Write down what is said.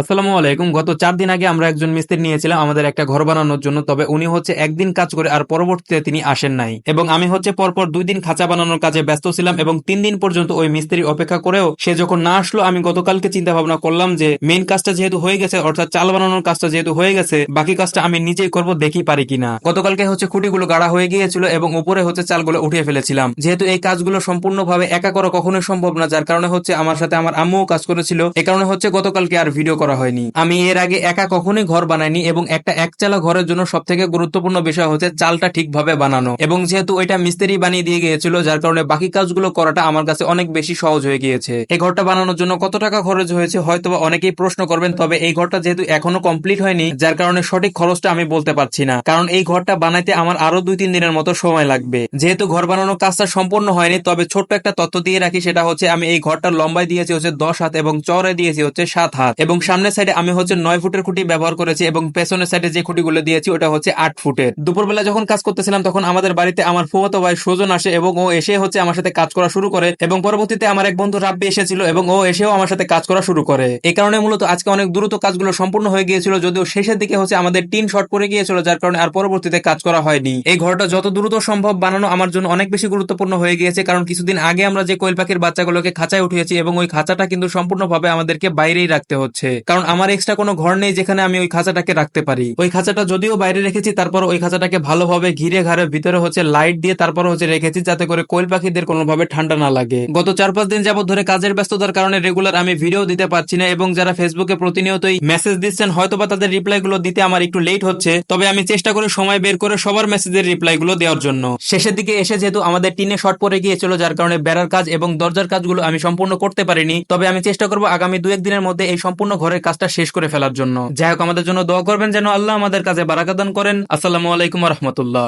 আসসালামু আলাইকুম। গত চার দিন আগে আমরা একজন মিস্ত্রি নিয়েছিলাম আমাদের একটা ঘর বানানোর জন্য, তবে উনি হচ্ছে একদিন কাজ করে আর পরবর্তীতে তিনি আসেন নাই। এবং আমি হচ্ছে পরপর দুই দিন খাঁচা বানানোর কাজে ব্যস্ত ছিলাম এবং তিন দিন পর্যন্ত ওই মিস্ত্রি অপেক্ষা করেও সে যখন না আসলো, আমি গতকালকে চিন্তা ভাবনা করলাম যে মেইন কাজটা যেহেতু হয়ে গেছে, অর্থাৎ চাল বানানোর কাজটা যেহেতু হয়ে গেছে, বাকি কাজটা আমি নিজেই করব, দেখি পারি কিনা। গতকালকে হচ্ছে খুঁটিগুলো গাড়া হয়ে গিয়েছিল এবং উপরে হচ্ছে চালগুলো উঠিয়ে ফেলেছিলাম। যেহেতু এই কাজগুলো সম্পূর্ণভাবে একা করা কখনোই সম্ভব না, যার কারণে হচ্ছে আমার সাথে আমার আম্মুও কাজ করেছিল। এ কারণে হচ্ছে গতকালকে আর ভিডিও করা হয়নি। আমি এর আগে একা কখনোই ঘর বানাইনি এবং একটা একচালা ঘরের জন্য সব থেকে গুরুত্বপূর্ণ বিষয় হচ্ছে চালটা ঠিকভাবে বানানো। এবং যেহেতু ওইটা মিস্ত্রি বানিয়ে দিয়ে গিয়েছিল, যার কারণে বাকি কাজগুলো করাটা আমার কাছে অনেক বেশি সহজ হয়ে গিয়েছে। এই ঘরটা বানানোর জন্য কত টাকা খরচ হয়েছে হয়তো অনেকেই প্রশ্ন করবেন, তবে এই ঘরটা যেহেতু এখনও কমপ্লিট হয়নি, যার কারণে সঠিক খরচটা আমি বলতে পারছি না। কারণ এই ঘরটা বানাইতে আমার আরও দুই তিন দিনের মতো সময় লাগবে। যেহেতু ঘর বানানোর কাজটা সম্পূর্ণ হয়নি, তবে ছোট্ট একটা তথ্য দিয়ে রাখি, সেটা হচ্ছে আমি এই ঘরটার লম্বায় দিয়েছি হচ্ছে দশ হাত এবং চড়ে দিয়েছি হচ্ছে সাত হাত। এবং সামনের সাইডে আমি হচ্ছে নয় ফুটের খুঁটি ব্যবহার করেছি এবং পেছনের সাইডে যে খুঁটিগুলো দিয়েছি, ওটা হচ্ছে আট ফুটের। দুপুরবেলা যখন কাজ করতেছিলাম, তখন আমাদের বাড়িতে আমার ফুয়াতো ভাই সুজন আসে এবং ও এসে হচ্ছে আমার সাথে কাজ করা শুরু করে এবং পরবর্তীতে আমার এক বন্ধু রাব্বি এসেছিল এবং ও এসেও আমার সাথে কাজ করা শুরু করে। এই কারণে মূলত আজকে অনেক দ্রুত কাজগুলো সম্পূর্ণ হয়ে গিয়েছিল, যদিও শেষের দিকে হচ্ছে আমাদের টিন শর্ট পড়ে গিয়েছিল, যার কারণে আর পরবর্তীতে কাজ করা হয়নি। এই ঘরটা যত দ্রুত সম্ভব বানানো আমার জন্য অনেক বেশি গুরুত্বপূর্ণ হয়ে গিয়েছে, কারণ কিছুদিন আগে আমরা যে কোয়েল পাখির বাচ্চাগুলোকে খাঁচায় উঠিয়েছি এবং ওই খাঁচাটা কিন্তু সম্পূর্ণভাবে আমাদেরকে বাইরেই রাখতে হচ্ছে। কারণ আমার এক্সট্রা কোনো ঘর নেই যেখানে আমি ওই খাঁচাটাকে রাখতে পারি। ওই খাঁচাটা যদিও বাইরে রেখেছি তারপর ওই খাঁচাটাকে ভালোভাবে ঘিরে ঘাড়ে ভিতরে হচ্ছে লাইট দিয়ে তারপর হচ্ছে রেখেছি যাতে করে কোয়েল পাখিদের কোনোভাবে ঠান্ডা না লাগে। গত চার পাঁচ দিন যাবত ধরে কাজের ব্যস্ততার কারণে রেগুলার আমি ভিডিও দিতে পারছি না এবং যারা ফেসবুকে প্রতিনিয়তই মেসেজ দিচ্ছেন, হয়তোবা তাদের রিপ্লাই গুলো দিতে আমার একটু লেট হচ্ছে। তবে আমি চেষ্টা করি সময় বের করে সবার মেসেজের রিপ্লাই গুলো দেওয়ার জন্য। শেষের দিকে এসে যেহেতু আমাদের টিনে শর্ট পড়ে গিয়েছিল, যার কারণে বেড়ার কাজ এবং দরজার কাজগুলো আমি সম্পূর্ণ করতে পারিনি, তবে আমি চেষ্টা করব আগামী দু একদিনের মধ্যে এই সম্পূর্ণ ঘরের কাজটা শেষ করে ফেলার জন্য। যাই হোক, আমাদের জন্য দোয়া করবেন যেন আল্লাহ আমাদের কাজে বারাকাদান করেন। আসসালামু আলাইকুম রহমতুল্লাহ।